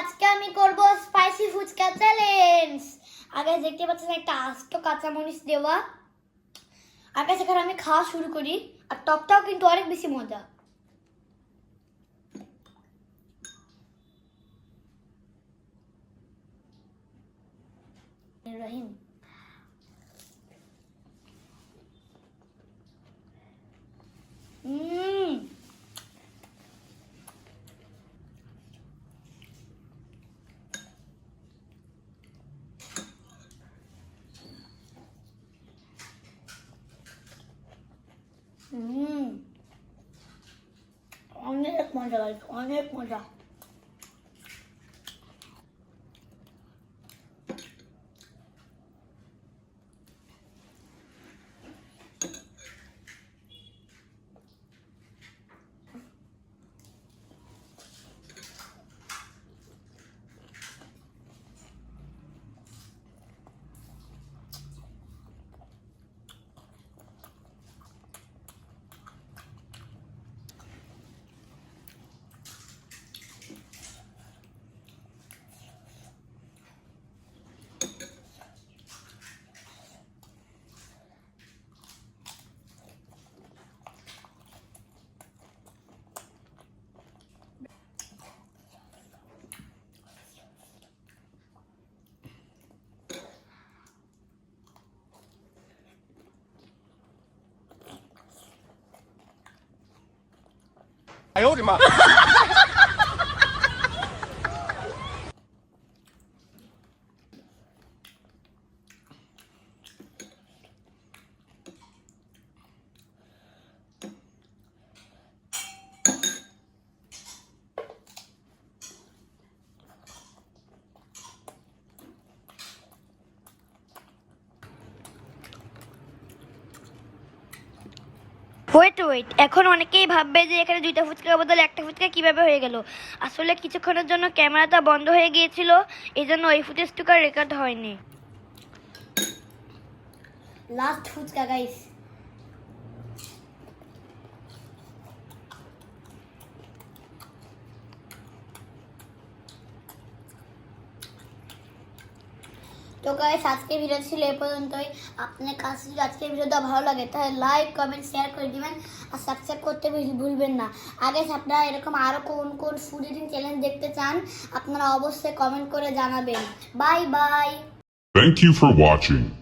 আজকে আমি করব স্পাইসি ফুচকা চ্যালেঞ্জ আগে দেখতে পাচ্ছেন একটা আস্ত কাঁচামরিচ দেওয়া। আগে সেখানে আমি খাওয়া শুরু করি। আর টকটাও কিন্তু অনেক বেশি মজা। রহিম 음. 언니 음. 언니 먼저. অনেক মজা লাগে অনেক মজা ওয়েট ওয়েট এখন অনেকেই ভাববে যে এখানে দুইটা ফুচকার বদলে একটা ফুচকা কীভাবে হয়ে গেল? আসলে কিছুক্ষণের জন্য ক্যামেরাটা বন্ধ হয়ে গিয়েছিল এই জন্য ওই ফুটেজটুকু রেকর্ড হয়নি। লাস্ট ফুচকা গাইস তো গাইস আজকে ভিডিও ছিল এ পর্যন্তই। আপনার কাছে যদি আজকের ভিডিওটা ভালো লাগে, তাহলে লাইক কমেন্ট শেয়ার করে দিবেন। আর সাবস্ক্রাইব করতে ভুল- ভুলবেন না। আগে আপনারা এরকম আরও কোন কোন ফুড ইটিং চ্যালেঞ্জ দেখতে চান, আপনারা অবশ্যই কমেন্ট করে জানাবেন। Bye bye Thank you for watching.